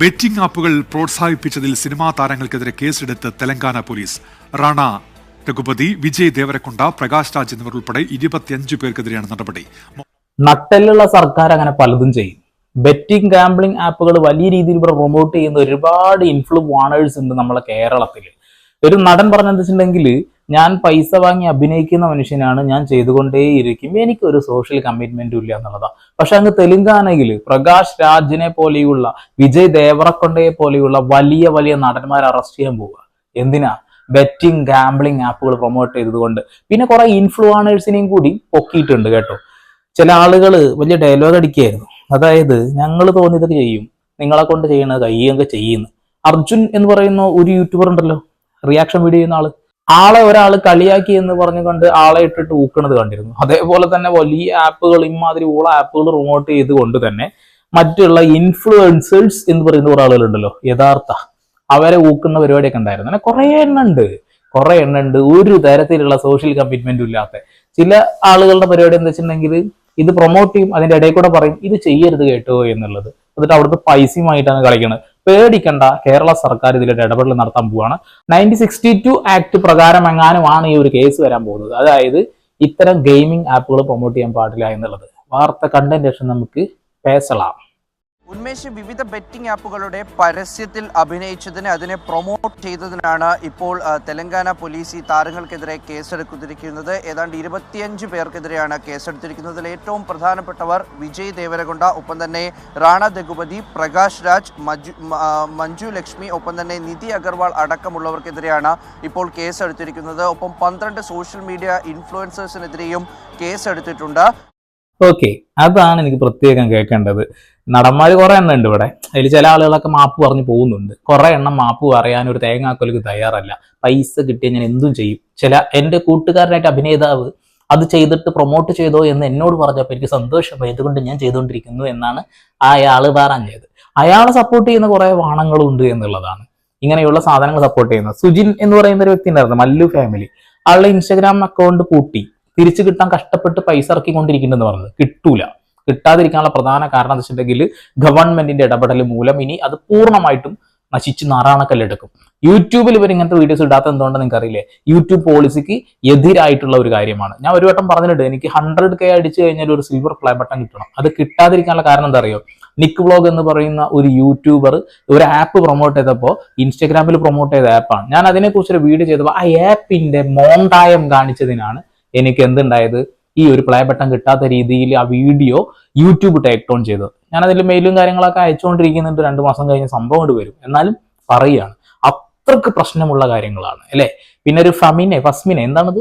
Betting ആപ്പുകൾ പ്രോത്സാഹിപ്പിച്ചതിൽ cinema താരങ്ങൾക്കെതിരെ കേസെടുത്ത് തെലങ്കാന പോലീസ്. റാണ രഘുപതി വിജയ് ദേവരക്കൊണ്ട പ്രകാശ് രാജ് എന്നിവർ ഉൾപ്പെടെ ഇരുപത്തിയഞ്ചു പേർക്കെതിരെയാണ് നടപടി. നട്ടലുള്ള സർക്കാർ അങ്ങനെ പലതും ചെയ്യും. ബെറ്റിംഗ് ഗാംബ്ലിംഗ് ആപ്പുകൾ വലിയ രീതിയിൽ ഇവിടെ പ്രൊമോട്ട് ചെയ്യുന്ന ഒരുപാട് ഇൻഫ്ലുവാണേഴ്സ് ഉണ്ട് നമ്മളെ കേരളത്തിൽ ഒരു നടൻ പറഞ്ഞെന്ന് വെച്ചിട്ടുണ്ടെങ്കിൽ ഞാൻ പൈസ വാങ്ങി അഭിനയിക്കുന്ന മനുഷ്യനാണ് ഞാൻ ചെയ്തുകൊണ്ടേയിരിക്കും. എനിക്കൊരു സോഷ്യൽ കമ്മിറ്റ്മെന്റും ഇല്ല എന്നുള്ളതാണ് പക്ഷെ അങ്ങ് തെലുങ്കാനയിൽ പ്രകാശ് രാജിനെ പോലെയുള്ള വിജയ് ദേവറക്കൊണ്ടയെ പോലെയുള്ള വലിയ വലിയ നടന്മാരെ അറസ്റ്റ് ചെയ്യാൻ പോവുക. എന്തിനാ? ബെറ്റിംഗ് ഗാംബ്ലിംഗ് ആപ്പുകൾ പ്രൊമോട്ട് ചെയ്തതുകൊണ്ട്. പിന്നെ കുറെ ഇൻഫ്ലുവാണേഴ്സിനെയും കൂടി പൊക്കിയിട്ടുണ്ട് കേട്ടോ. ചില ആളുകൾ വലിയ ഡയലോഗ് അടിക്കുകയായിരുന്നു. അതായത് ഞങ്ങൾ തോന്നിയതൊക്കെ ചെയ്യും നിങ്ങളെ കൊണ്ട് ചെയ്യണത് കയ്യൊക്കെ ചെയ്യുന്നു. അർജുൻ എന്ന് പറയുന്ന ഒരു യൂട്യൂബർ ഉണ്ടല്ലോ. റിയാക്ഷൻ വീഡിയോ ചെയ്യുന്ന ആൾ. ആളെ ഒരാൾ കളിയാക്കി എന്ന് പറഞ്ഞുകൊണ്ട് ആളെ ഇട്ടിട്ട് ഊക്കണത് കണ്ടിരുന്നു. അതേപോലെ തന്നെ വലിയ ആപ്പുകൾ ഇമാതിരി ഉള്ള ആപ്പുകൾ റിമോട്ട് ചെയ്തുകൊണ്ട് തന്നെ മറ്റുള്ള ഇൻഫ്ലുവൻസേഴ്സ് എന്ന് പറയുന്ന കുറെ ആളുകളുണ്ടല്ലോ യഥാർത്ഥ അവരെ ഊക്കുന്ന പരിപാടിയൊക്കെ ഉണ്ടായിരുന്നു. അങ്ങനെ കുറെ എണ്ണം ഉണ്ട്. കുറെ എണ്ണം ഉണ്ട്. ഒരു തരത്തിലുള്ള സോഷ്യൽ കമ്മിറ്റ്മെന്റും ഇല്ലാത്ത. ചില ആളുകളുടെ പരിപാടി എന്താ വെച്ചിട്ടുണ്ടെങ്കിൽ ഇത് പ്രൊമോട്ട് ചെയ്യും അതിന്റെ ഇടയിൽ കൂടെ പറയും ഇത് ചെയ്യരുത് കേട്ടോ എന്നുള്ളത്. എന്നിട്ട് അവിടുത്തെ പൈസയുമായിട്ടാണ് കളിക്കുന്നത് പേടിക്കണ്ട കേരള സർക്കാർ ഇതിലൊരു ഇടപെടൽ നടത്താൻ പോവുകയാണ് നയന്റീൻ സിക്സ്റ്റി ടു ആക്ട് പ്രകാരം എങ്ങാനുമാണ് ഈ ഒരു കേസ് വരാൻ പോകുന്നത്? അതായത് ഇത്തരം ഗെയിമിംഗ് ആപ്പുകൾ പ്രൊമോട്ട് ചെയ്യാൻ പാടില്ല എന്നുള്ളത്. വാർത്ത കണ്ടതിന് ശേഷം നമുക്ക് പേസലാം. ഉന്മേഷ് വിവിധ ബെറ്റിംഗ് ആപ്പുകളുടെ പരസ്യത്തിൽ അഭിനയിച്ചതിന് അതിനെ പ്രൊമോട്ട് ചെയ്തതിനാണ് ഇപ്പോൾ തെലങ്കാന പോലീസ് ഈ താരങ്ങൾക്കെതിരെ കേസെടുത്തിരിക്കുന്നത്. ഏതാണ്ട് ഇരുപത്തിയഞ്ച് പേർക്കെതിരെയാണ് കേസെടുത്തിരിക്കുന്നത്. ഇതിൽ ഏറ്റവും പ്രധാനപ്പെട്ടവർ വിജയ് ദേവരകൊണ്ട ഒപ്പം തന്നെ റാണ ദഗുപതി പ്രകാശ് രാജ് മഞ്ജു ലക്ഷ്മി ഒപ്പം തന്നെ നിധി അഗർവാൾ അടക്കമുള്ളവർക്കെതിരെയാണ് ഇപ്പോൾ കേസെടുത്തിരിക്കുന്നത്. ഒപ്പം പന്ത്രണ്ട് സോഷ്യൽ മീഡിയ ഇൻഫ്ലുവൻസേഴ്സിനെതിരെയും കേസെടുത്തിട്ടുണ്ട്. ഓക്കെ അതാണ് എനിക്ക് പ്രത്യേകം കേൾക്കേണ്ടത്. നടന്മാർ കുറെ എണ്ണം ഉണ്ട് ഇവിടെ. അതിൽ ചില ആളുകളൊക്കെ മാപ്പ് പറഞ്ഞു പോകുന്നുണ്ട്. കുറെ എണ്ണം മാപ്പ് പറയാൻ ഒരു തേങ്ങാക്കൊലക്ക് തയ്യാറല്ല. പൈസ കിട്ടിയാൽ ഞാൻ എന്തും ചെയ്യും. ചില എന്റെ കൂട്ടുകാരനായിട്ട് അഭിനേതാവ് അത് ചെയ്തിട്ട് പ്രൊമോട്ട് ചെയ്തോ എന്ന് എന്നോട് പറഞ്ഞപ്പോൾ എനിക്ക് സന്തോഷമായി അതുകൊണ്ട് ഞാൻ ചെയ്തുകൊണ്ടിരിക്കുന്നു എന്നാണ് അയാൾ പറഞ്ഞത്. അയാളെ സപ്പോർട്ട് ചെയ്യുന്ന കുറേ വാണങ്ങളും ഉണ്ട് എന്നുള്ളതാണ്. ഇങ്ങനെയുള്ള സാധനങ്ങൾ സപ്പോർട്ട് ചെയ്യുന്നത്. സുജിൻ എന്ന് പറയുന്ന ഒരു വ്യക്തി ഉണ്ടായിരുന്നു മല്ലു ഫാമിലി ആളുടെ ഇൻസ്റ്റാഗ്രാം അക്കൗണ്ട് പൂട്ടി. തിരിച്ചു കിട്ടാൻ കഷ്ടപ്പെട്ട് പൈസ ഇറക്കിക്കൊണ്ടിരിക്കുന്നുണ്ടെന്ന് പറഞ്ഞത്. കിട്ടൂല. കിട്ടാതിരിക്കാനുള്ള പ്രധാന കാരണം എന്ന് വെച്ചിട്ടുണ്ടെങ്കിൽ ഗവൺമെന്റിന്റെ ഇടപെടൽ മൂലം ഇനി അത് പൂർണമായിട്ടും നശിച്ച് നാറാണക്കല്ലെടുക്കും യൂട്യൂബിൽ ഇവർ ഇങ്ങനത്തെ വീഡിയോസ് ഇടാത്ത എന്തുകൊണ്ടെന്ന് നിങ്ങൾക്ക് അറിയില്ലേ യൂട്യൂബ് പോളിസിക്ക് എതിരായിട്ടുള്ള ഒരു കാര്യമാണ്. ഞാൻ ഒരു വട്ടം പറഞ്ഞിട്ടുണ്ട് എനിക്ക് ഹൺഡ്രഡ് കെ അടിച്ചു കഴിഞ്ഞാൽ ഒരു സിൽവർ പ്ലേ ബട്ടൺ കിട്ടണം. അത് കിട്ടാതിരിക്കാനുള്ള കാരണം എന്താ അറിയോ? നിക്ക് വ്ലോഗ് എന്ന് പറയുന്ന ഒരു യൂട്യൂബർ ഒരു ആപ്പ് പ്രൊമോട്ട് ചെയ്തപ്പോൾ ഇൻസ്റ്റാഗ്രാമിൽ പ്രൊമോട്ട് ചെയ്ത ആപ്പാണ് ഞാൻ അതിനെക്കുറിച്ചൊരു വീഡിയോ ചെയ്തപ്പോൾ ആ ആപ്പിന്റെ മോണ്ടായം കാണിച്ചതിനാണ് എനിക്ക് എന്തുണ്ടായത്? ഈ ഒരു പ്ലേ ബട്ടൺ കിട്ടാത്ത രീതിയിൽ ആ വീഡിയോ യൂട്യൂബ് ടേക്ക് ഡൗൺ ചെയ്തത്. ഞാൻ അതിൽ മെയിലും കാര്യങ്ങളൊക്കെ അയച്ചുകൊണ്ടിരിക്കുന്നുണ്ട്. രണ്ട് മാസം കഴിഞ്ഞ് സംഭവം കൊണ്ട് വരും. എന്നാലും പറയുകയാണ്. അത്രയ്ക്ക് പ്രശ്നമുള്ള കാര്യങ്ങളാണ് അല്ലേ? പിന്നെ ഒരു ഫമിനെ ഫസ്മിനെ എന്താണത്?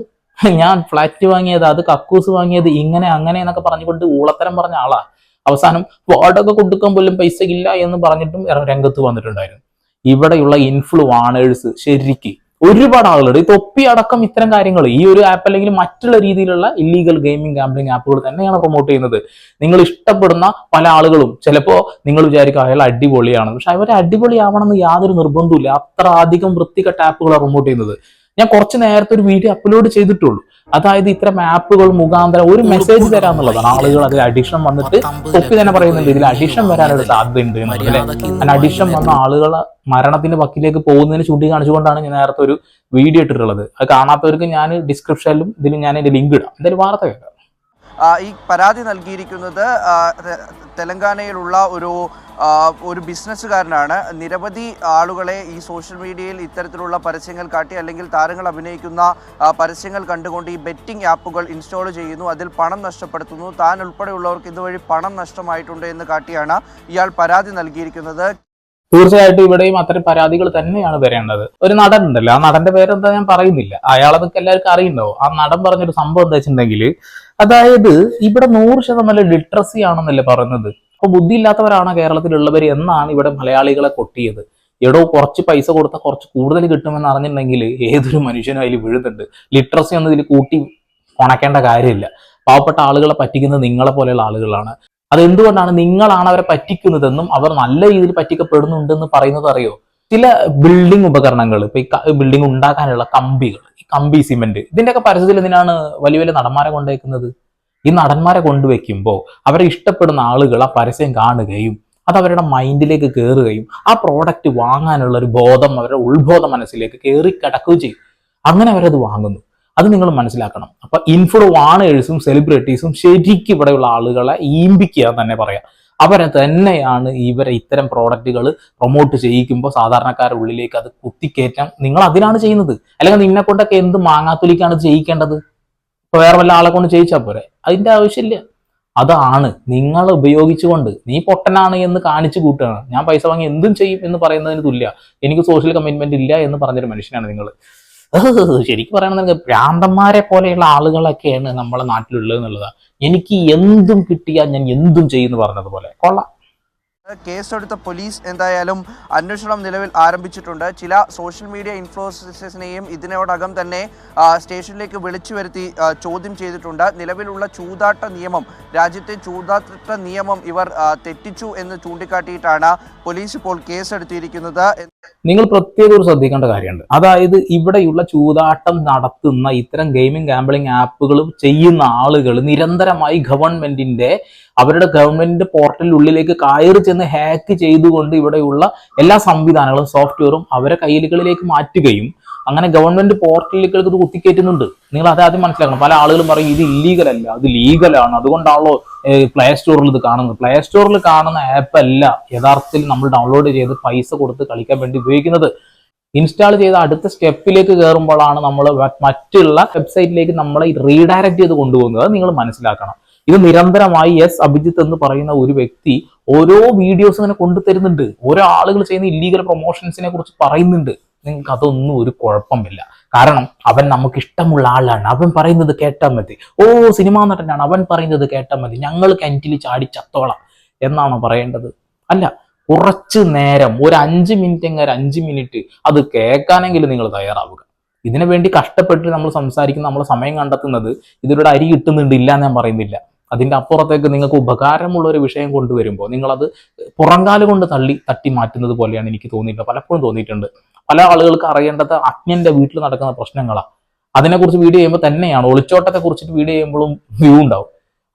ഞാൻ ഫ്ലാറ്റ് വാങ്ങിയത് അത് കക്കൂസ് വാങ്ങിയത് ഇങ്ങനെ അങ്ങനെ എന്നൊക്കെ പറഞ്ഞുകൊണ്ട് ഊളത്തരം പറഞ്ഞ ആളാ. അവസാനം വാടക കൊടുക്കാൻ പോലും പൈസ ഇല്ല എന്ന് പറഞ്ഞിട്ടും രംഗത്ത് വന്നിട്ടുണ്ടായിരുന്നു. ഇവിടെയുള്ള ഇൻഫ്ലുവാണേഴ്സ് ശരിക്ക് ഒരുപാട് ആളുകളുണ്ട്. ഈ തൊപ്പി അടക്കം ഇത്തരം കാര്യങ്ങൾ ഈ ഒരു ആപ്പ് അല്ലെങ്കിൽ മറ്റുള്ള രീതിയിലുള്ള ഇല്ലീഗൽ ഗെയിമിംഗ് ഗാംബ്ലിംഗ് ആപ്പുകൾ തന്നെയാണ് പ്രൊമോട്ട് ചെയ്യുന്നത്. നിങ്ങൾ ഇഷ്ടപ്പെടുന്ന പല ആളുകളും ചിലപ്പോ നിങ്ങൾ വിചാരിക്കും അയാൾ അടിപൊളിയാണ്. പക്ഷെ അവരെ അടിപൊളിയാവണമെന്ന് യാതൊരു നിർബന്ധവുമില്ല. അത്ര അധികം വൃത്തികെട്ട ആപ്പുകളാണ് പ്രൊമോട്ട് ചെയ്യുന്നത്. ഞാൻ കുറച്ച് നേരത്തെ ഒരു വീഡിയോ അപ്ലോഡ് ചെയ്തിട്ടുള്ളൂ. അതായത് ഇത്തരം ആപ്പുകൾ മുഖാന്തരം ഒരു മെസ്സേജ് തരാന്നുള്ളതാണ്. ആളുകൾ അതിൽ അഡിഷൻ വന്നിട്ട് ഒപ്പി തന്നെ പറയുന്നുണ്ട്. ഇതിൽ അഡിഷൻ വരാനൊരു സാധ്യതയുണ്ട് അല്ലെ? അഡിഷൻ വന്ന ആളുകൾ മരണത്തിന്റെ വക്കിലേക്ക് പോകുന്നതിന് ചൂണ്ടിക്കാണിച്ചുകൊണ്ടാണ് ഞാൻ നേരത്തെ ഒരു വീഡിയോ ഇട്ടിട്ടുള്ളത്. അത് കാണാത്തവർക്ക് ഞാൻ ഡിസ്ക്രിപ്ഷനിലും ഇതിലും ഞാൻ എന്റെ ലിങ്ക് ഇടാം. എന്തായാലും വാർത്ത കേൾക്കാം. ഈ പരാതി നൽകിയിരിക്കുന്നത് തെലങ്കാനയിലുള്ള ഒരു ഒരു ബിസിനസ്സുകാരനാണ്. നിരവധി ആളുകളെ ഈ സോഷ്യൽ മീഡിയയിൽ ഇത്തരത്തിലുള്ള പരസ്യങ്ങൾ കാട്ടി അല്ലെങ്കിൽ താരങ്ങൾ അഭിനയിക്കുന്ന പരസ്യങ്ങൾ കണ്ടുകൊണ്ട് ഈ ബെറ്റിംഗ് ആപ്പുകൾ ഇൻസ്റ്റാൾ ചെയ്യുന്നു. അതിൽ പണം നഷ്ടപ്പെടുത്തുന്നു. താൻ ഉൾപ്പെടെയുള്ളവർക്ക് ഇതുവഴി പണം നഷ്ടമായിട്ടുണ്ട് എന്ന് കാട്ടിയാണ് ഇയാൾ പരാതി നൽകിയിരിക്കുന്നത്. തീർച്ചയായിട്ടും ഇവിടെയും അത്തരം പരാതികൾ തന്നെയാണ് വരേണ്ടത്. ഒരു നടൻ ഉണ്ടല്ലോ ആ നടന്റെ പേരെന്താ ഞാൻ പറയുന്നില്ല. അയാളതൊക്കെ എല്ലാവർക്കും അറിയുന്നുണ്ടാവും. ആ നടൻ പറഞ്ഞൊരു സംഭവം എന്താ വെച്ചിട്ടുണ്ടെങ്കിൽ അതായത് ഇവിടെ നൂറ് ശതമാനം ലിറ്ററസി ആണെന്നല്ലേ പറയുന്നത്. അപ്പൊ ബുദ്ധിയില്ലാത്തവരാണ് കേരളത്തിലുള്ളവർ എന്നാണ് ഇവിടെ മലയാളികളെ കൊട്ടിയത്. എടോ കുറച്ച് പൈസ കൊടുത്താൽ കുറച്ച് കൂടുതൽ കിട്ടുമെന്ന് അറിഞ്ഞിട്ടുണ്ടെങ്കിൽ ഏതൊരു മനുഷ്യനും അതിൽ വീഴുന്നുണ്ട്. ലിറ്ററസി ഒന്നും ഇതിൽ കൂട്ടി ഉണക്കേണ്ട കാര്യമില്ല. പാവപ്പെട്ട ആളുകളെ പറ്റിക്കുന്നത് നിങ്ങളെ പോലെയുള്ള ആളുകളാണ്. അതെന്തുകൊണ്ടാണ് നിങ്ങളാണ് അവരെ പറ്റിക്കുന്നതെന്നും അവർ നല്ല രീതിയിൽ പറ്റിക്കപ്പെടുന്നുണ്ടെന്ന് പറയുന്നത് അറിയോ? ചില ബിൽഡിംഗ് ഉപകരണങ്ങൾ ഇപ്പൊ ഈ ബിൽഡിംഗ് ഉണ്ടാക്കാനുള്ള കമ്പികൾ ഈ കമ്പി സിമെന്റ് ഇതിന്റെയൊക്കെ പരസ്യത്തിൽ എന്തിനാണ് വലിയ വലിയ നടന്മാരെ കൊണ്ടുവയ്ക്കുന്നത്? ഈ നടന്മാരെ കൊണ്ടുവയ്ക്കുമ്പോൾ അവരെ ഇഷ്ടപ്പെടുന്ന ആളുകൾ ആ പരസ്യം കാണുകയും അത് അവരുടെ മൈൻഡിലേക്ക് കയറുകയും ആ പ്രോഡക്റ്റ് വാങ്ങാനുള്ള ഒരു ബോധം അവരുടെ ഉത്ബോധ മനസ്സിലേക്ക് കയറി കിടക്കുകയും ചെയ്യും. അങ്ങനെ അവരത് വാങ്ങുന്നു. അത് നിങ്ങൾ മനസ്സിലാക്കണം. അപ്പൊ ഇൻഫ്ലുവാണേഴ്സും സെലിബ്രിറ്റീസും ശരിക്കും ഇവിടെയുള്ള ആളുകളെ ഈമ്പിക്കുക തന്നെ പറയാം. അവരെ തന്നെയാണ് ഇവരെ ഇത്തരം പ്രോഡക്റ്റുകൾ പ്രൊമോട്ട് ചെയ്യിക്കുമ്പോൾ സാധാരണക്കാരുടെ ഉള്ളിലേക്ക് അത് കുത്തിക്കയറ്റാൻ നിങ്ങൾ അതിനാണ് ചെയ്യുന്നത്. അല്ലെങ്കിൽ നിന്നെ കൊണ്ടൊക്കെ എന്ത് മാങ്ങാത്തൊലിക്കാണ് ചെയ്യിക്കേണ്ടത്? ഇപ്പൊ വേറെ വല്ല ആളെ കൊണ്ട് ചെയ്യിച്ചാൽ പോരെ? അതിന്റെ ആവശ്യമില്ല. അതാണ് നിങ്ങൾ ഉപയോഗിച്ചുകൊണ്ട് നീ പൊട്ടനാണ് എന്ന് കാണിച്ചു കൂട്ടുകയാണ്. ഞാൻ പൈസ വാങ്ങി എന്തും ചെയ്യും എന്ന് പറയുന്നതിന് തുല്യ. എനിക്ക് സോഷ്യൽ കമ്മിറ്റ്മെന്റ് ഇല്ല എന്ന് പറഞ്ഞൊരു മനുഷ്യനാണ് നിങ്ങൾ ശരിക്കും പറയണമെങ്കിൽ ഭ്രാന്തന്മാരെ പോലെയുള്ള ആളുകളൊക്കെയാണ് നമ്മളെ നാട്ടിലുള്ളത് എന്നുള്ളതാണ് എനിക്ക് എന്തും കിട്ടിയാൽ ഞാൻ എന്തും ചെയ്യുമെന്ന് പറഞ്ഞതുപോലെ. കൊള്ളാം. കേസെടുത്ത പോലീസ് എന്തായാലും അന്വേഷണം നിലവിൽ ആരംഭിച്ചിട്ടുണ്ട്. ചില സോഷ്യൽ മീഡിയ ഇൻഫ്ലുവൻസേഴ്സിനെയും ഇതിനോടകം തന്നെ സ്റ്റേഷനിലേക്ക് വിളിച്ചു വരുത്തി ചോദ്യം ചെയ്തിട്ടുണ്ട്. നിലവിലുള്ള ചൂതാട്ട നിയമം രാജ്യത്തെ ചൂതാട്ട നിയമം ഇവർ തെറ്റിച്ചു എന്ന് ചൂണ്ടിക്കാട്ടിയിട്ടാണ് പോലീസ് ഇപ്പോൾ കേസെടുത്തിരിക്കുന്നത്. നിങ്ങൾ പ്രത്യേക ഒരു ശ്രദ്ധിക്കേണ്ട കാര്യമുണ്ട്. അതായത് ഇവിടെയുള്ള ചൂതാട്ടം നടത്തുന്ന ഇത്തരം ഗെയിമിംഗ് ഗാംബ്ലിംഗ് ആപ്പുകൾ ചെയ്യുന്ന ആളുകൾ നിരന്തരമായി ഗവൺമെന്റിന്റെ അവരുടെ ഗവൺമെന്റിന്റെ പോർട്ടലിനുള്ളിലേക്ക് കയറി ചെന്ന് ഹാക്ക് ചെയ്തുകൊണ്ട് ഇവിടെയുള്ള എല്ലാ സംവിധാനങ്ങളും സോഫ്റ്റ്വെയറും അവരെ കയ്യിലുകളിലേക്ക് മാറ്റുകയും അങ്ങനെ ഗവൺമെന്റ് പോർട്ടലുകൾക്ക് ഇത് കുത്തിക്കയറ്റുന്നുണ്ട്. നിങ്ങൾ അത് ആദ്യം മനസ്സിലാക്കണം. പല ആളുകളും പറയും ഇത് ഇല്ലീഗൽ അല്ല അത് ലീഗലാണ് അതുകൊണ്ടാണല്ലോ പ്ലേ സ്റ്റോറിൽ ഇത് കാണുന്നത്. പ്ലേ സ്റ്റോറിൽ കാണുന്ന ആപ്പ് അല്ല യഥാർത്ഥത്തിൽ നമ്മൾ ഡൗൺലോഡ് ചെയ്ത് പൈസ കൊടുത്ത് കളിക്കാൻ വേണ്ടി ഉപയോഗിക്കുന്നത്. ഇൻസ്റ്റാൾ ചെയ്ത അടുത്ത സ്റ്റെപ്പിലേക്ക് കയറുമ്പോഴാണ് നമ്മൾ മറ്റുള്ള വെബ്സൈറ്റിലേക്ക് നമ്മളെ റീഡയറക്റ്റ് ചെയ്ത് കൊണ്ടുപോകുന്നത്. നിങ്ങൾ മനസ്സിലാക്കണം. ഇത് നിരന്തരമായി എസ് അഭിജിത്ത് എന്ന് പറയുന്ന ഒരു വ്യക്തി ഓരോ വീഡിയോസ് ഇങ്ങനെ കൊണ്ടുതരുന്നുണ്ട് ഓരോ ആളുകൾ ചെയ്യുന്ന ഇല്ലീഗൽ പ്രൊമോഷൻസിനെ കുറിച്ച് പറയുന്നുണ്ട്. നിങ്ങൾക്ക് അതൊന്നും ഒരു കുഴപ്പമില്ല. കാരണം അവൻ നമുക്ക് ഇഷ്ടമുള്ള ആളാണ്. അവൻ പറയുന്നത് കേട്ടാൽ മതി. ഓ സിനിമാ നടനാണ്. അവൻ പറയുന്നത് കേട്ടാൽ മതി. ഞങ്ങൾ കിണറ്റിൽ ചാടി ചത്തോളാം എന്നാണോ പറയേണ്ടത്? അല്ല കുറച്ച് നേരം ഒരു അഞ്ച് മിനിറ്റ് എങ്ങനെ അഞ്ച് മിനിറ്റ് അത് കേൾക്കാനെങ്കിലും നിങ്ങൾ തയ്യാറാവുക. ഇതിനു വേണ്ടി കഷ്ടപ്പെട്ട് നമ്മൾ സംസാരിക്കുന്ന നമ്മൾ സമയം കണ്ടെത്തുന്നത് ഇതിലൂടെ അരി കിട്ടുന്നുണ്ട് ഇല്ല ഞാൻ പറയുന്നില്ല. അതിന്റെ അപ്പുറത്തേക്ക് നിങ്ങൾക്ക് ഉപകാരമുള്ള ഒരു വിഷയം കൊണ്ടുവരുമ്പോൾ നിങ്ങളത് പുറങ്കാൽ കൊണ്ട് തള്ളി തട്ടി മാറ്റുന്നത് പോലെയാണ് എനിക്ക് തോന്നിയിട്ടുള്ളത്. പലപ്പോഴും തോന്നിയിട്ടുണ്ട്. പല ആളുകൾക്ക് അറിയേണ്ടത് അജ്ഞന്റെ വീട്ടിൽ നടക്കുന്ന പ്രശ്നങ്ങളാണ് അതിനെക്കുറിച്ച് വീഡിയോ ചെയ്യുമ്പോൾ തന്നെയാണ്. ഒളിച്ചോട്ടത്തെ കുറിച്ചിട്ട് വീഡിയോ ചെയ്യുമ്പോഴും വ്യൂ ഉണ്ടാവും.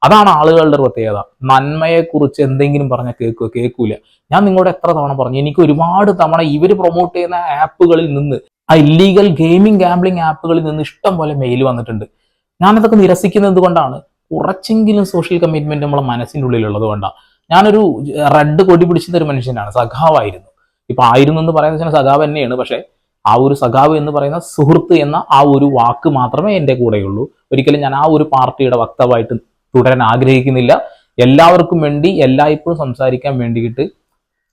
അതാണ് ആളുകളുടെ പ്രത്യേകത. നന്മയെക്കുറിച്ച് എന്തെങ്കിലും പറഞ്ഞാൽ കേൾക്കുക കേൾക്കൂല. ഞാൻ നിങ്ങളോട് എത്ര തവണ പറഞ്ഞു എനിക്ക് ഒരുപാട് തവണ ഇവർ പ്രൊമോട്ട് ചെയ്യുന്ന ആപ്പുകളിൽ നിന്ന് ആ ഇല്ലീഗൽ ഗെയിമിംഗ് ഗാംബ്ലിംഗ് ആപ്പുകളിൽ നിന്ന് ഇഷ്ടം പോലെ മെയിൽ വന്നിട്ടുണ്ട്. ഞാനതൊക്കെ നിരസിക്കുന്നത് കൊണ്ടാണ്. കുറച്ചെങ്കിലും സോഷ്യൽ കമ്മിറ്റ്മെന്റ് നമ്മളെ മനസ്സിന്റെ ഉള്ളിലുള്ളത് കൊണ്ടാണ് ഞാനൊരു റെഡ് കൊടി പിടിച്ചിരുന്ന ഒരു മനുഷ്യനാണ് സഖാവായിരുന്നു. ഇപ്പൊ ആയിരുന്നു എന്ന് പറയുന്ന വെച്ചാൽ സഖാവ് തന്നെയാണ് പക്ഷേ ആ ഒരു സഖാവ് എന്ന് പറയുന്ന സുഹൃത്ത് എന്ന ആ ഒരു വാക്ക് മാത്രമേ എന്റെ കൂടെയുള്ളൂ. ഒരിക്കലും ഞാൻ ആ ഒരു പാർട്ടിയുടെ വക്താവായിട്ട് തുടരാൻ ആഗ്രഹിക്കുന്നില്ല. എല്ലാവർക്കും വേണ്ടി എല്ലായ്പ്പോഴും സംസാരിക്കാൻ വേണ്ടിയിട്ട്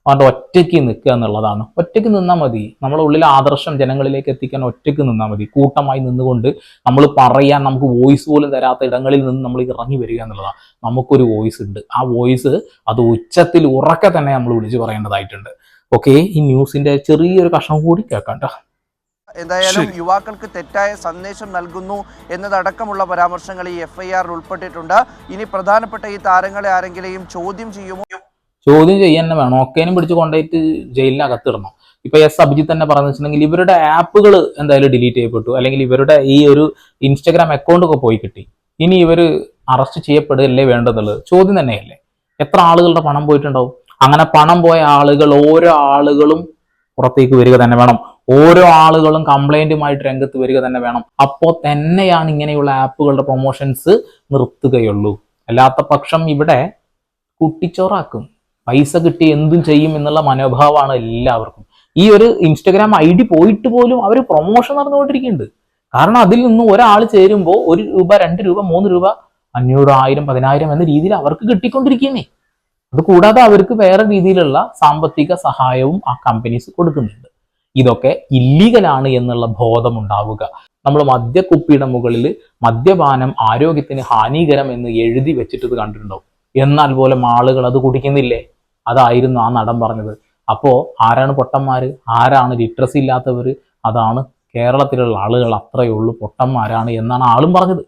അവരുടെ ഒറ്റയ്ക്ക് നിൽക്കുക എന്നുള്ളതാണ്. ഒറ്റയ്ക്ക് നിന്നാൽ മതി. നമ്മളെ ഉള്ളിലെ ആദർശം ജനങ്ങളിലേക്ക് എത്തിക്കാൻ ഒറ്റയ്ക്ക് നിന്നാൽ മതി. കൂട്ടമായി നിന്നുകൊണ്ട് നമ്മൾ പറയാൻ നമുക്ക് വോയിസ് പോലും തരാത്ത ഇടങ്ങളിൽ നിന്ന് നമ്മൾ ഇറങ്ങി വരിക എന്നുള്ളതാണ് നമുക്കൊരു വോയിസ് ഉണ്ട്. ആ വോയിസ് അത് ഉച്ചത്തിൽ ഉറക്കെ തന്നെ നമ്മൾ വിളിച്ചു പറയേണ്ടതായിട്ടുണ്ട്. ഓക്കെ ഈ ന്യൂസിന്റെ ചെറിയൊരു കഷ്ണം കൂടി കേൾക്കാം കേട്ടോ എന്തായാലും യുവാക്കൾക്ക് തെറ്റായ സന്ദേശം നൽകുന്നു എന്നതടക്കമുള്ള പരാമർശങ്ങൾ ഈ എഫ് ഐ ആറിൽ ഉൾപ്പെട്ടിട്ടുണ്ട്. ഇനി പ്രധാനപ്പെട്ട ഈ താരങ്ങളെ ആരെങ്കിലും ചോദ്യം ചെയ്യുമോ? ചോദ്യം ചെയ്യാൻ തന്നെ വേണം. ഒക്കേനും പിടിച്ച് കൊണ്ടുപോയിട്ട് ജയിലിനകത്ത് ഇടണം. ഇപ്പൊ എസ് അഭിജിത്ത് തന്നെ പറഞ്ഞു വെച്ചിട്ടുണ്ടെങ്കിൽ ഇവരുടെ ആപ്പുകൾ എന്തായാലും ഡിലീറ്റ് ചെയ്യപ്പെട്ടു. അല്ലെങ്കിൽ ഇവരുടെ ഈ ഒരു ഇൻസ്റ്റഗ്രാം അക്കൗണ്ട് ഒക്കെ പോയി കിട്ടി. ഇനി ഇവർ അറസ്റ്റ് ചെയ്യപ്പെടുകയല്ലേ വേണ്ടതുള്ളത്? ചോദ്യം തന്നെയല്ലേ? എത്ര ആളുകളുടെ പണം പോയിട്ടുണ്ടാവും? അങ്ങനെ പണം പോയ ആളുകൾ ഓരോ ആളുകളും പുറത്തേക്ക് വരിക തന്നെ വേണം. ഓരോ ആളുകളും കംപ്ലൈന്റുമായിട്ട് രംഗത്ത് വരിക തന്നെ വേണം. അപ്പോൾ തന്നെയാണ് ഇങ്ങനെയുള്ള ആപ്പുകളുടെ പ്രൊമോഷൻസ് നിർത്തുകയുള്ളൂ. അല്ലാത്ത പക്ഷം ഇവിടെ കുട്ടിച്ചോറാക്കും. പൈസ കിട്ടി എന്തും ചെയ്യും എന്നുള്ള മനോഭാവമാണ് എല്ലാവർക്കും. ഈ ഒരു ഇൻസ്റ്റഗ്രാം ഐ ഡി പോയിട്ട് പോലും അവർ പ്രൊമോഷൻ നടന്നുകൊണ്ടിരിക്കുന്നുണ്ട്. കാരണം അതിൽ നിന്ന് ഒരാൾ ചേരുമ്പോൾ ഒരു രൂപ രണ്ട് രൂപ മൂന്ന് രൂപ അഞ്ഞൂറ് ആയിരം പതിനായിരം എന്ന രീതിയിൽ അവർക്ക് കിട്ടിക്കൊണ്ടിരിക്കുന്നേ അത് കൂടാതെ അവർക്ക് വേറെ രീതിയിലുള്ള സാമ്പത്തിക സഹായവും ആ കമ്പനീസ് കൊടുക്കുന്നുണ്ട്. ഇതൊക്കെ ഇല്ലീഗലാണ് എന്നുള്ള ബോധം ഉണ്ടാവുക നമ്മൾ മദ്യക്കുപ്പിയുടെ മുകളിൽ മദ്യപാനം ആരോഗ്യത്തിന് ഹാനികരം എന്ന് എഴുതി വെച്ചിട്ടത് കണ്ടിട്ടുണ്ടാവും. എന്നാൽ പോലും ആളുകൾ അത് കുടിക്കുന്നില്ലേ? അതായിരുന്നു ആ നടൻ പറഞ്ഞത്. അപ്പോ ആരാണ് പൊട്ടന്മാര്? ആരാണ് ലിറ്ററസി ഇല്ലാത്തവർ അതാണ് കേരളത്തിലുള്ള ആളുകൾ അത്രയേ ഉള്ളൂ പൊട്ടന്മാരാണ് എന്നാണ് ആളും പറഞ്ഞത്.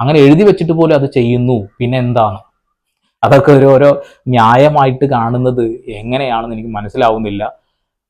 അങ്ങനെ എഴുതി വെച്ചിട്ട് പോലും അത് ചെയ്യുന്നു. പിന്നെ എന്താണ്? അതൊക്കെ ഒരു ഓരോ ന്യായമായിട്ട് കാണുന്നത് എങ്ങനെയാണെന്ന് എനിക്ക് മനസ്സിലാവുന്നില്ല.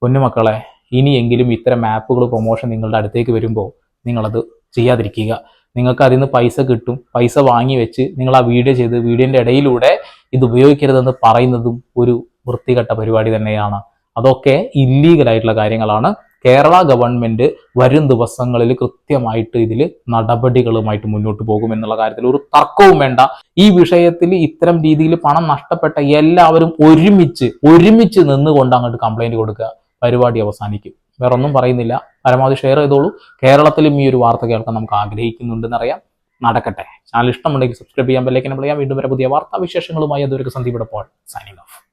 പൊന്നുമക്കളെ ഇനിയെങ്കിലും ഇത്തരം ആപ്പുകൾ പ്രൊമോഷൻ നിങ്ങളുടെ അടുത്തേക്ക് വരുമ്പോൾ നിങ്ങളത് ചെയ്യാതിരിക്കുക. നിങ്ങൾക്ക് അതിൽ നിന്ന് പൈസ കിട്ടും. പൈസ വാങ്ങി വെച്ച് നിങ്ങൾ ആ വീഡിയോ ചെയ്ത് വീഡിയോന്റെ ഇടയിലൂടെ ഇത് ഉപയോഗിക്കരുതെന്ന് പറയുന്നതും ഒരു വൃത്തികെട്ട പരിപാടി തന്നെയാണ്. അതൊക്കെ ഇല്ലീഗൽ ആയിട്ടുള്ള കാര്യങ്ങളാണ്. കേരള ഗവൺമെന്റ് വരും ദിവസങ്ങളിൽ കൃത്യമായിട്ട് ഇതിൽ നടപടികളുമായിട്ട് മുന്നോട്ട് പോകും എന്നുള്ള കാര്യത്തിൽ ഒരു തർക്കവും വേണ്ട. ഈ വിഷയത്തിൽ ഇത്തരം രീതിയിൽ പണം നഷ്ടപ്പെട്ട എല്ലാവരും ഒരുമിച്ച് ഒരുമിച്ച് നിന്നുകൊണ്ട് അങ്ങോട്ട് കംപ്ലൈന്റ് കൊടുക്കുക. പരിപാടി അവസാനിക്കും. വേറൊന്നും പറയുന്നില്ല. പരമാവധി ഷെയർ ചെയ്തോളൂ. കേരളത്തിലും ഈ ഒരു വാർത്ത കേൾക്കാൻ നമുക്ക് ആഗ്രഹിക്കുന്നുണ്ടെന്നറിയാം. നടക്കട്ടെ. ചാനൽ ഇഷ്ടമുണ്ടെങ്കിൽ സബ്സ്ക്രൈബ് ചെയ്യാൻ പറ്റില്ല വീണ്ടും വരെ. പുതിയ വാർത്താ വിശേഷങ്ങളുമായി അതൊരു സന്ദീപ് പോൾ സൈനിങ് ഓഫ്